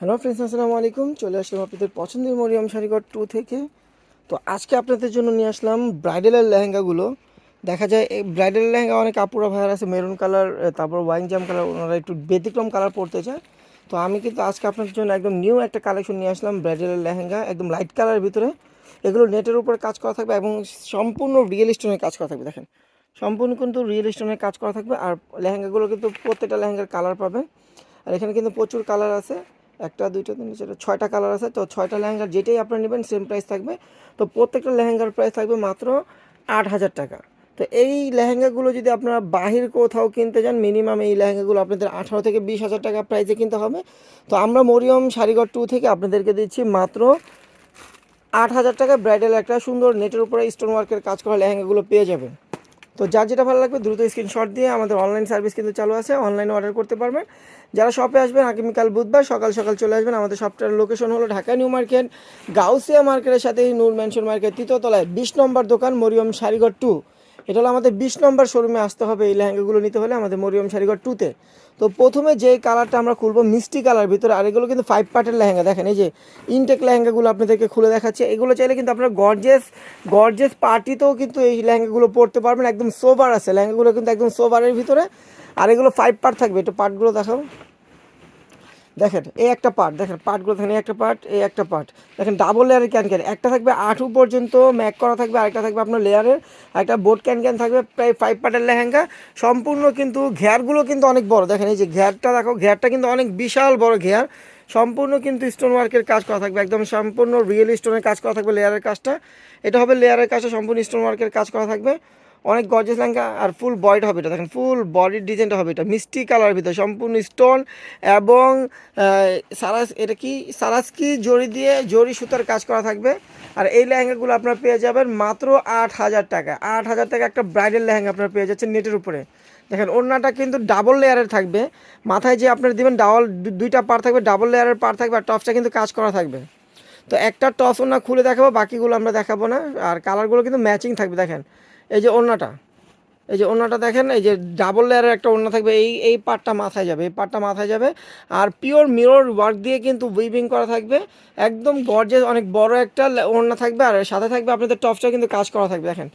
Hello friends, আসসালামু আলাইকুম। চলে আসলাম আপনাদের পছন্দের মরিয়ম শাড়িঘর টু থেকে। তো আজকে আপনাদের জন্য নিয়ে আসলাম ব্রাইডালের লেহেঙ্গাগুলো। দেখা যায়, এই ব্রাইডাল লেহেঙ্গা অনেক আপুরা ভাইয়ার আছে, মেরুন কালার তারপর ওয়াইন জাম কালার, ওনারা একটু ব্যতিক্রম কালার পরতে চায়। তো আমি কিন্তু আজকে আপনাদের জন্য একদম নিউ একটা কালেকশন নিয়ে আসলাম ব্রাইডালের লেহেঙ্গা, একদম লাইট কালারের ভিতরে। এগুলো নেটের উপরে কাজ করা থাকবে এবং সম্পূর্ণ রিয়েল স্টোনের কাজ করা থাকবে, দেখেন। সম্পূর্ণ কিন্তু রিয়েল স্টোনের কাজ করা থাকবে আর লেহেঙ্গাগুলো কিন্তু প্রত্যেকটা লেহেঙ্গার কালার পাবেন। আর এখানে কিন্তু প্রচুর কালার আছে। একটা, দুইটা, তিনটা, চারটা, ছয়টা কালার আছে, তো ছয়টা লেহেঙ্গার যেটাই আপনারা নেবেন সেম প্রাইস থাকবে। তো প্রত্যেকটা লেহেঙ্গার প্রাইস থাকবে মাত্র আট হাজার টাকা। তো এই লেহেঙ্গাগুলো যদি আপনারা বাহির কোথাও কিনতে যান মিনিমাম এই লেহেঙ্গাগুলো আপনাদের আঠারো থেকে বিশ হাজার টাকা প্রাইসে কিনতে হবে। তো আমরা মরিয়ম শাড়িঘর টু থেকে আপনাদেরকে দিচ্ছি মাত্র আট হাজার টাকা। ব্রাইডাল একটা সুন্দর নেটের উপরে স্টোন ওয়ার্কের কাজ করা লেহেঙ্গাগুলো পেয়ে যাবেন। তো যার যেটা ভালো লাগবে দ্রুত স্ক্রিনশট দিয়ে আমাদের অনলাইন সার্ভিস কিন্তু চালু আছে অনলাইনে অর্ডার করতে পারবেন। যারা শপে আসবেন আগামীকাল বুধবার সকাল সকাল চলে আসবেন। আমাদের শপটার লোকেশন হলো ঢাকা নিউ মার্কেট, গাউসিয়া মার্কেটের সাথে নূর ম্যানশন মার্কেট তৃতীয়তলায় বিশ নম্বর দোকান, মরিয়ম শাড়িঘর টু এটা হলো আমাদের বিশ নম্বর শোরুমে আসতে হবে, এই লেহেঙ্গাগুলো নিতে হলে আমাদের মরিয়ম শাড়িঘর টুতে তো। প্রথমে যে কালারটা আমরা খুলবো, মিষ্টি কালার ভিতরে, আর এগুলো কিন্তু ফাইভ পার্টের লেহেঙ্গা। দেখেন, এই যে ইনটেক লেহেঙ্গাগুলো আপনাদেরকে খুলে দেখাচ্ছে, এগুলো চাইলে কিন্তু আপনারা গর্জেস গর্জেস পার্টিতেও কিন্তু এই লেহেঙ্গাগুলো পরতে পারবেন। একদম সোবার আছে, লেহেঙ্গাগুলো কিন্তু একদম সোবারের ভিতরে। আর এগুলো ফাইভ পার্ট থাকবে, একটু পার্টগুলো দেখাও। দেখেন এই একটা পার্ট দেখেন পার্টগুলো দেখেন এই একটা পার্ট এই একটা পার্ট দেখেন ডাবল লেয়ারের ক্যান ক্যান একটা থাকবে আঠু পর্যন্ত ম্যাক করা থাকবে, আরেকটা থাকবে আপনার লেয়ারের একটা বোর্ড ক্যান ক্যান থাকবে, প্রায় ফাইভ পার্টের লেহেঙ্গা। সম্পূর্ণ কিন্তু ঘেরগুলো কিন্তু অনেক বড়। দেখেন, এই যে ঘেরটা, দেখো, ঘেরটা কিন্তু অনেক বিশাল বড় ঘের। সম্পূর্ণ কিন্তু স্টোন ওয়ার্কের কাজ করা থাকবে, একদম সম্পূর্ণ রিয়েল স্টোনের কাজ করা থাকবে লেয়ারের কাজটা। এটা হবে লেয়ারের কাজটা, সম্পূর্ণ স্টোন ওয়ার্কের কাজ করা থাকবে। অনেক গর্জেস লেহেঙ্গা আর ফুল বডিড হবে এটা। দেখেন ফুল বডির ডিজাইনটা হবে এটা। মিষ্টি কালার ভিতরে, সম্পূর্ণ স্টোন এবং সারাস, এটা কি? সারাসকি জড়ি দিয়ে জড়ি সুতার কাজ করা থাকবে। আর এই লেহেঙ্গাগুলো আপনারা পেয়ে যাবেন মাত্র আট হাজার টাকা। আট হাজার টাকা একটা ব্রাইডাল লেহেঙ্গা আপনারা পেয়ে যাচ্ছেন নেটের উপরে। দেখেন, ওড়নাটা কিন্তু ডাবল লেয়ারের থাকবে। মাথায় যে আপনারা দিবেন ডাবল দুইটা পার থাকবে ডাবল লেয়ারের পার থাকবে আর টপসটা কিন্তু কাজ করা থাকবে। তো একটা টপ ওড়না খুলে দেখাবো, বাকিগুলো আমরা দেখাবো না। আর কালারগুলো কিন্তু ম্যাচিং থাকবে, দেখেন। এই যে ওড়নাটা, এই যে ওড়নাটা দেখেন, এই যে ডাবল লেয়ারের একটা ওড়না থাকবে, এই এই পার্টটা মাথায় যাবে, এই পার্টটা মাথায় যাবে। আর পিওর মিরর ওয়ার্ক দিয়ে কিন্তু উইভিং করা থাকবে, একদম গর্জেস অনেক বড় একটা ওড়না থাকবে। আর সাথে থাকবে আপনাদের টপসটা কিন্তু কাজ করা থাকবে, দেখেন।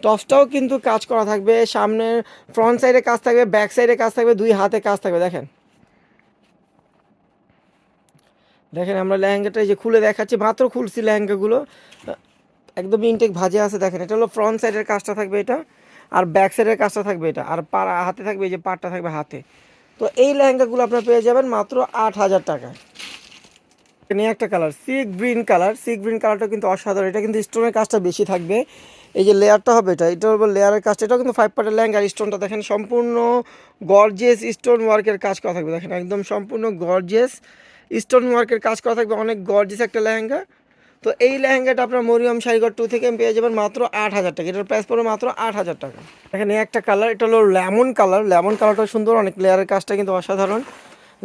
টপসটাও কিন্তু কাজ করা থাকবে সামনের ফ্রন্ট সাইডে কাজ থাকবে ব্যাক সাইডে কাজ থাকবে, দুই হাতে কাজ থাকবে, দেখেন। দেখেন আমরা লেহেঙ্গাটা এই যে খুলে দেখাচ্ছি, মাত্র খুলছি লেহেঙ্গাগুলো। একদম ইনটেক ভাজে আছে, দেখেন। এটা হলো ফ্রন্ট সাইডের কাজটা থাকবে এটা, আর ব্যাক সাইডের কাজটা থাকবে এটা, আর পার হাতে থাকবে এই যে পাটটা থাকবে হাতে। তো এই লেহেঙ্গাগুলো আপনারা পেয়ে যাবেন মাত্র আট হাজার টাকা নিয়ে একটা colour sea green colour sea green কালারটা কিন্তু অসাধারণ। এটা কিন্তু স্টোনের কাজটা বেশি থাকবে। এই যে লেয়ারটা হবে এটা এটা হবে লেয়ারের কাজটা, এটাও কিন্তু ফাইভ পার্টের লেহেঙ্গা স্টোনটা দেখেন সম্পূর্ণ গর্জিয়াস স্টোন ওয়ার্কের কাজ করা থাকবে। দেখেন, একদম সম্পূর্ণ গর্জিয়াস স্টোন ওয়ার্কের কাজ করা থাকবে। অনেক গর্জিয়াস একটা লেহেঙ্গা। তো এই লেহেঙ্গাটা আপনার মরিয়ম শাড়িঘর টু থেকে পেয়ে যাবেন মাত্র আট হাজার টাকা। এটার প্রাইস পড়বে মাত্র আট হাজার টাকা। এখানে একটা কালার এটা হলো লেমন কালার লেমন কালারটা সুন্দর, অনেক লেয়ারের কাজটা কিন্তু অসাধারণ।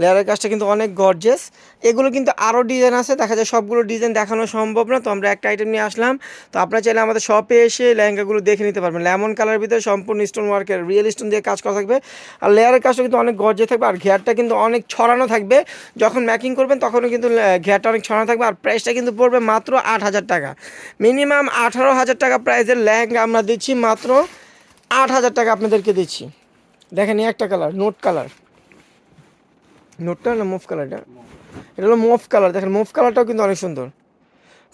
লেয়ারের কাজটা কিন্তু অনেক গর্জেস এগুলো কিন্তু আরও ডিজাইন আছে, দেখা যায় সবগুলো ডিজাইন দেখানো সম্ভব না, তো আমরা একটা আইটেম নিয়ে আসলাম। তো আপনারা চাইলে আমাদের শপে এসে লেহেঙ্গাগুলো দেখে নিতে পারবেন। লেমন কালার ভিতরে সম্পূর্ণ স্টোন ওয়ার্কের রিয়েল স্টোন দিয়ে কাজ করা থাকবে। আর লেয়ারের কাজটা কিন্তু অনেক গর্জে থাকবে, আর ঘেরটা কিন্তু অনেক ছড়ানো থাকবে। যখন ম্যাকিং করবেন, তখনও কিন্তু ঘেরটা অনেক ছড়ানো থাকবে, আর প্রাইসটা কিন্তু পড়বে মাত্র আট হাজার টাকা। মিনিমাম আঠারো হাজার টাকা প্রাইসের লেহেঙ্গা আমরা দিচ্ছি, মাত্র আট হাজার টাকা আপনাদেরকে দিচ্ছি। দেখেন একটা কালার নোট কালার নোটটা না মুভ কালারটা? এটা হলো মুভ কালার। দেখেন, মুভ কালারটাও কিন্তু অনেক সুন্দর।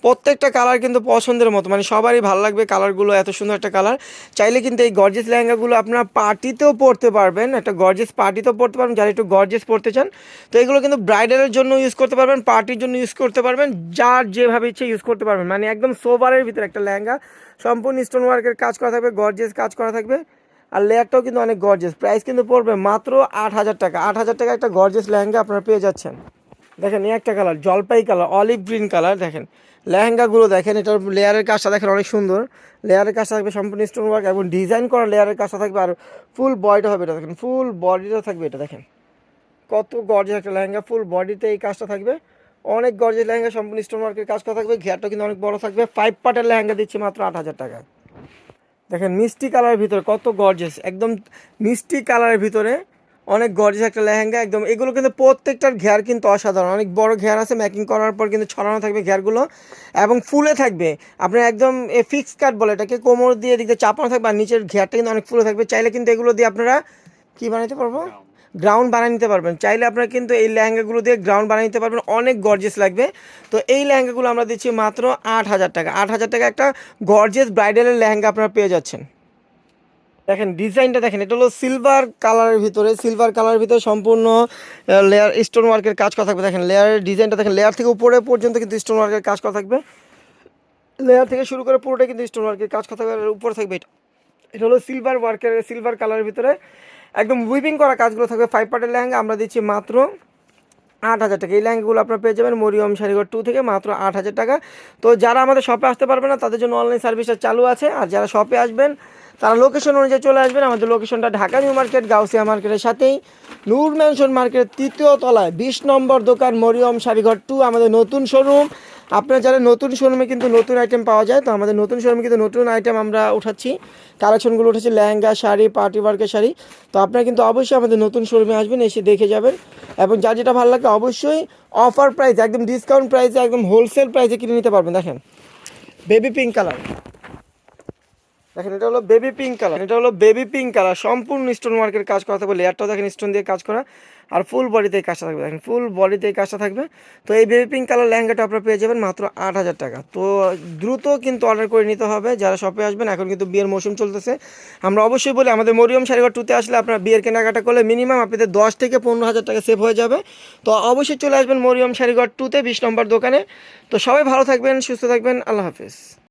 প্রত্যেকটা কালার কিন্তু পছন্দের মতো। মানে সবারই ভালো লাগবে কালারগুলো, এত সুন্দর একটা কালার। চাইলে কিন্তু এই গর্জেস লেহেঙ্গাগুলো আপনার পার্টিতেও পরতে পারবেন। একটা গর্জেস পার্টিতেও পরতে পারবেন। যারা একটু গর্জেস পরতে চান, তো এগুলো কিন্তু ব্রাইডালের জন্য ইউজ করতে পারবেন পার্টির জন্য ইউজ করতে পারবেন, যার যেভাবে ইচ্ছে ইউজ করতে পারবেন। মানে একদম সোবারের ভিতরে একটা লেহেঙ্গা, সম্পূর্ণ স্টোন ওয়ার্কের কাজ করা থাকবে গর্জেস কাজ করা থাকবে। আর লেয়ারটাও কিন্তু অনেক গর্জেস প্রাইস কিন্তু পড়বে মাত্র আট হাজার টাকা। আট হাজার টাকা একটা গর্জেস লেহেঙ্গা আপনারা পেয়ে যাচ্ছেন। দেখেন, এই একটা কালার জলপাই কালার অলিভ গ্রিন কালার দেখেন। লেহেঙ্গাগুলো দেখেন, এটার লেয়ারের কাজটা দেখেন অনেক সুন্দর। লেয়ারের কাজটা থাকবে সম্পূর্ণ স্টোন ওয়ার্ক এবং ডিজাইন করা লেয়ারের কাজটা থাকবে আর ফুল বডিটা হবে এটা, দেখেন। ফুল বডিটা থাকবে এটা, দেখেন। কত গর্জেস একটা লেহেঙ্গা ফুল বডিতে এই কাজটা থাকবে। অনেক গর্জেস লেহেঙ্গা, সম্পূর্ণ স্টোন ওয়ার্কের কাজ করা থাকবে। ঘেরটা কিন্তু অনেক বড় থাকবে। ফাইভ পার্টের লেহেঙ্গা দিচ্ছি মাত্র আট হাজার টাকা দেখেন, মিষ্টি কালারের ভিতরে কত গর্জেস একদম মিষ্টি কালারের ভিতরে অনেক গর্জেস একটা লেহেঙ্গা, একদম এগুলো কিন্তু প্রত্যেকটার ঘেয়ার কিন্তু অসাধারণ। অনেক বড় ঘেয়ার আছে ম্যাকিং করার পর কিন্তু ছড়ানো থাকবে ঘেয়ারগুলো এবং ফুলে থাকবে। আপনার একদম এ ফিক্স কাট বলে এটাকে কোমর দিয়ে দিকে চাপানো থাকবে আর নিচের ঘেয়ারটা কিন্তু অনেক ফুলে থাকবে। চাইলে কিন্তু এগুলো দিয়ে আপনারা কী বানাইতে পারব? গ্রাউন্ড বানিয়ে নিতে পারবেন। চাইলে আপনারা কিন্তু এই লেহেঙ্গাগুলো দিয়ে গ্রাউন্ড বানিয়ে নিতে পারবেন। অনেক গর্জিয়াস লাগবে। তো এই লেহেঙ্গাগুলো আমরা দিচ্ছি মাত্র আট হাজার টাকা। আট হাজার টাকা একটা গর্জিয়াস ব্রাইডালের লেহেঙ্গা আপনারা পেয়ে যাচ্ছেন। দেখেন ডিজাইনটা দেখেন, এটা হলো সিলভার কালারের ভিতরে। সিলভার কালারের ভিতরে সম্পূর্ণ লেয়ার স্টোন ওয়ার্কের কাজ করা থাকবে। দেখেন লেয়ারের ডিজাইনটা দেখেন লেয়ার থেকে উপরে পর্যন্ত কিন্তু স্টোন ওয়ার্কের কাজ করা থাকবে। লেয়ার থেকে শুরু করে পুরোটা কিন্তু স্টোন ওয়ার্কের কাজ করা থাকবে। উপরে থাকবে এটা। এটা হলো সিলভার ওয়ার্কের সিলভার কালারের ভিতরে। একদম উইপিং করা কাজগুলো থাকবে ফাইভ পার্টের লেহেঙ্গা, আমরা দিচ্ছি মাত্র আট হাজার টাকা। এই লেহেঙ্গাগুলো আপনারা পেয়ে যাবেন মরিয়ম শাড়িঘর টু থেকে মাত্র আট হাজার টাকা। তো যারা আমাদের শপে আসতে পারবে না, তাদের জন্য অনলাইন সার্ভিসটা চালু আছে। আর যারা শপে আসবেন, তারা লোকেশন অনুযায়ী চলে আসবেন। আমাদের লোকেশনটা ঢাকা নিউ মার্কেট গাউসিয়া মার্কেটের সাথেই। নূর ম্যানশন মার্কেটের তৃতীয় তলায়, বিশ নম্বর দোকান মরিয়ম শাড়িঘর টু আমাদের নতুন শোরুম আপনারা যারা নতুন শোরুমে কিন্তু নতুন আইটেম পাওয়া যায়, তো আমাদের নতুন শোরুমে কিন্তু নতুন আইটেম আমরা উঠাচ্ছি। কালেকশনগুলো উঠেছি লেহেঙ্গা শাড়ি পার্টি ওয়ার্কের শাড়ি। তো আপনারা কিন্তু অবশ্যই আমাদের নতুন শোরুমে আসবেন, এসে দেখে যাবেন। এবং যার যেটা ভালো লাগে অবশ্যই অফার প্রাইস একদম ডিসকাউন্ট প্রাইসে একদম হোলসেল প্রাইসে কিনে নিতে পারবেন, দেখেন। বেবি পিঙ্ক কালার দেখেন, এটা হলো বেবি পিঙ্ক কালার এটা হলো বেবি পিঙ্ক কালার সম্পূর্ণ স্টোন ওয়ার্কের কাজ করা থাকবে লেয়ারটাও দেখেন স্টোন দিয়ে কাজ করা। আর ফুল বডিতে কাজটা থাকবে। দেখেন ফুল বডিতে কাজটা থাকবে। তো এই বেবি পিঙ্ক কালার লেহেঙ্গাটা আপনারা পেয়ে যাবেন মাত্র আট হাজার টাকা। তো দ্রুত কিন্তু অর্ডার করে নিতে হবে। যারা শপে আসবেন, এখন কিন্তু বিয়ের মৌসুম চলতেছে। আমরা অবশ্যই বলি, আমাদের মরিয়ম শাড়িঘর টুতে আসলে আপনারা বিয়ের কেনাকাটা করলে মিনিমাম আপনাদের দশ থেকে পনেরো হাজার টাকা সেভ হয়ে যাবে। তো অবশ্যই চলে আসবেন মরিয়ম শাড়িঘর টুতে বিশ নম্বর দোকানে। তো সবাই ভালো থাকবেন, সুস্থ থাকবেন। আল্লাহ হাফিজ।